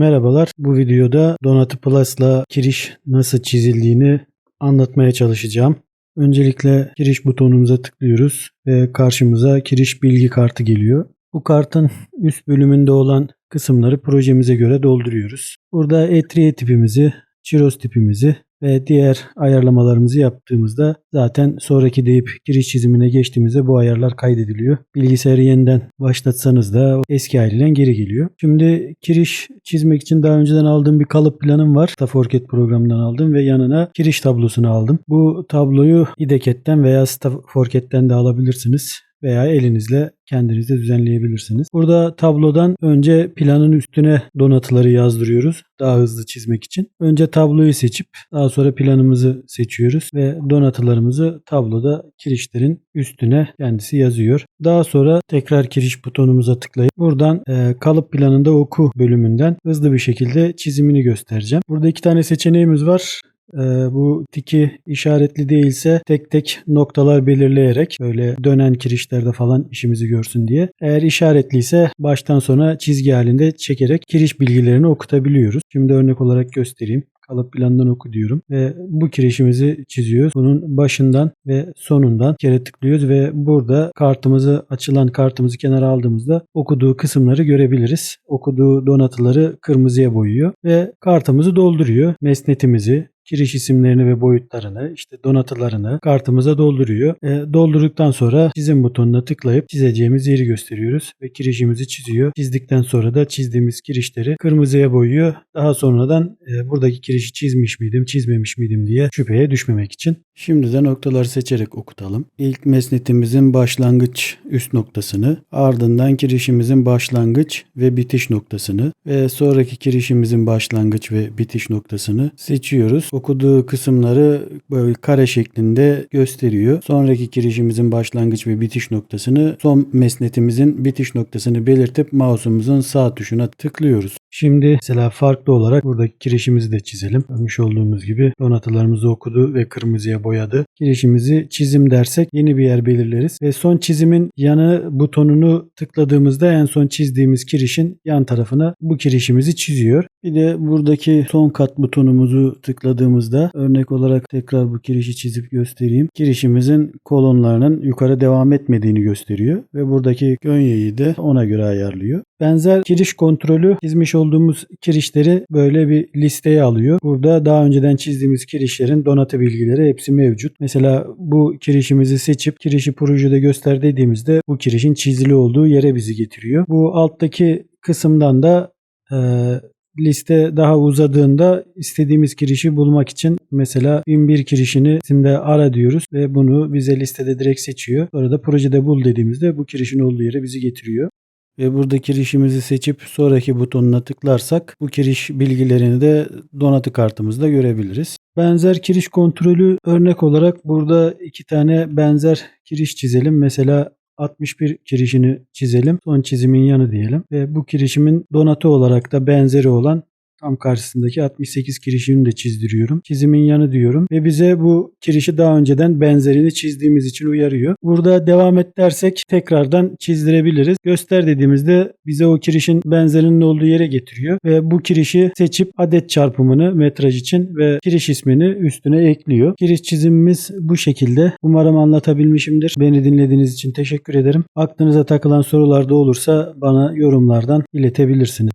Merhabalar. Bu videoda Donatı Plus'la kiriş nasıl çizildiğini anlatmaya çalışacağım. Öncelikle kiriş butonumuza tıklıyoruz ve karşımıza kiriş bilgi kartı geliyor. Bu kartın üst bölümünde olan kısımları projemize göre dolduruyoruz. Burada etriye tipimizi, çiroz tipimizi ve diğer ayarlamalarımızı yaptığımızda zaten sonraki deyip giriş çizimine geçtiğimizde bu ayarlar kaydediliyor. Bilgisayarı yeniden başlatsanız da eski haliyle geri geliyor. Şimdi kiriş çizmek için daha önceden aldığım bir kalıp planım var. Staforket programından aldım ve yanına kiriş tablosunu aldım. Bu tabloyu İDEKET'ten veya Staforket'ten de alabilirsiniz veya elinizle kendiniz de düzenleyebilirsiniz. Burada tablodan önce planın üstüne donatıları yazdırıyoruz daha hızlı çizmek için. Önce tabloyu seçip daha sonra planımızı seçiyoruz ve donatılarımızı tabloda kirişlerin üstüne kendisi yazıyor. Daha sonra tekrar kiriş butonumuza tıklayıp buradan e, kalıp planında oku bölümünden hızlı bir şekilde çizimini göstereceğim. Burada iki tane seçeneğimiz var. Ee, bu tiki işaretli değilse tek tek noktalar belirleyerek böyle dönen kirişlerde falan işimizi görsün diye. Eğer işaretliyse baştan sona çizgi halinde çekerek kiriş bilgilerini okutabiliyoruz. Şimdi örnek olarak göstereyim kalıp plandan oku diyorum ve bu kirişimizi çiziyoruz. Bunun başından ve sonundan kere tıklıyoruz ve burada kartımızı açılan kartımızı kenara aldığımızda okuduğu kısımları görebiliriz. Okuduğu donatıları kırmızıya boyuyor ve kartımızı dolduruyor. Mesnetimizi, giriş isimlerini ve boyutlarını, işte donatılarını kartımıza dolduruyor. E, doldurduktan sonra çizim butonuna tıklayıp çizeceğimiz yeri gösteriyoruz ve kirişimizi çiziyor. Çizdikten sonra da çizdiğimiz kirişleri kırmızıya boyuyor. Daha sonradan e, buradaki kirişi çizmiş miydim, çizmemiş miydim diye şüpheye düşmemek için. Şimdi de noktaları seçerek okutalım. İlk mesnetimizin başlangıç üst noktasını, ardından kirişimizin başlangıç ve bitiş noktasını ve sonraki kirişimizin başlangıç ve bitiş noktasını seçiyoruz. Okuduğu kısımları böyle kare şeklinde gösteriyor. Sonraki kirişimizin başlangıç ve bitiş noktasını, son mesnetimizin bitiş noktasını belirtip mouse'umuzun sağ tuşuna tıklıyoruz. Şimdi mesela farklı olarak buradaki kirişimizi de çizelim. Görmüş olduğumuz gibi donatılarımızı okudu ve kırmızıya boyadı. Kirişimizi çizim dersek yeni bir yer belirleriz ve son çizimin yanı butonunu tıkladığımızda en son çizdiğimiz kirişin yan tarafına bu kirişimizi çiziyor. Bir de buradaki son kat butonumuzu tıkladığımızda örnek olarak tekrar bu kirişi çizip göstereyim. Kirişimizin kolonlarının yukarı devam etmediğini gösteriyor ve buradaki gönyeyi de ona göre ayarlıyor. Benzer kiriş kontrolü çizmiş olduğumuz kirişleri böyle bir listeye alıyor. Burada daha önceden çizdiğimiz kirişlerin donatı bilgileri hepsi mevcut. Mesela bu kirişimizi seçip kirişi projede göster dediğimizde bu kirişin çizili olduğu yere bizi getiriyor. Bu alttaki kısımdan da e, liste daha uzadığında istediğimiz kirişi bulmak için mesela 1001 kirişini de ara diyoruz ve bunu bize listede direkt seçiyor. Sonra da projede bul dediğimizde bu kirişin olduğu yere bizi getiriyor ve burada kirişimizi seçip sonraki butonuna tıklarsak bu kiriş bilgilerini de donatı kartımızda görebiliriz. Benzer kiriş kontrolü örnek olarak burada iki tane benzer kiriş çizelim. Mesela 61 kirişini çizelim. Son çizimin yanı diyelim. Ve bu kirişimin donatı olarak da benzeri olan Tam karşısındaki 68 kirişini de çizdiriyorum. Çizimin yanı diyorum ve bize bu kirişi daha önceden benzerini çizdiğimiz için uyarıyor. Burada devam et dersek tekrardan çizdirebiliriz. Göster dediğimizde bize o kirişin benzerinin olduğu yere getiriyor ve bu kirişi seçip adet çarpımını metraj için ve kiriş ismini üstüne ekliyor. Kiriş çizimimiz bu şekilde. Umarım anlatabilmişimdir. Beni dinlediğiniz için teşekkür ederim. Aklınıza takılan sorular da olursa bana yorumlardan iletebilirsiniz.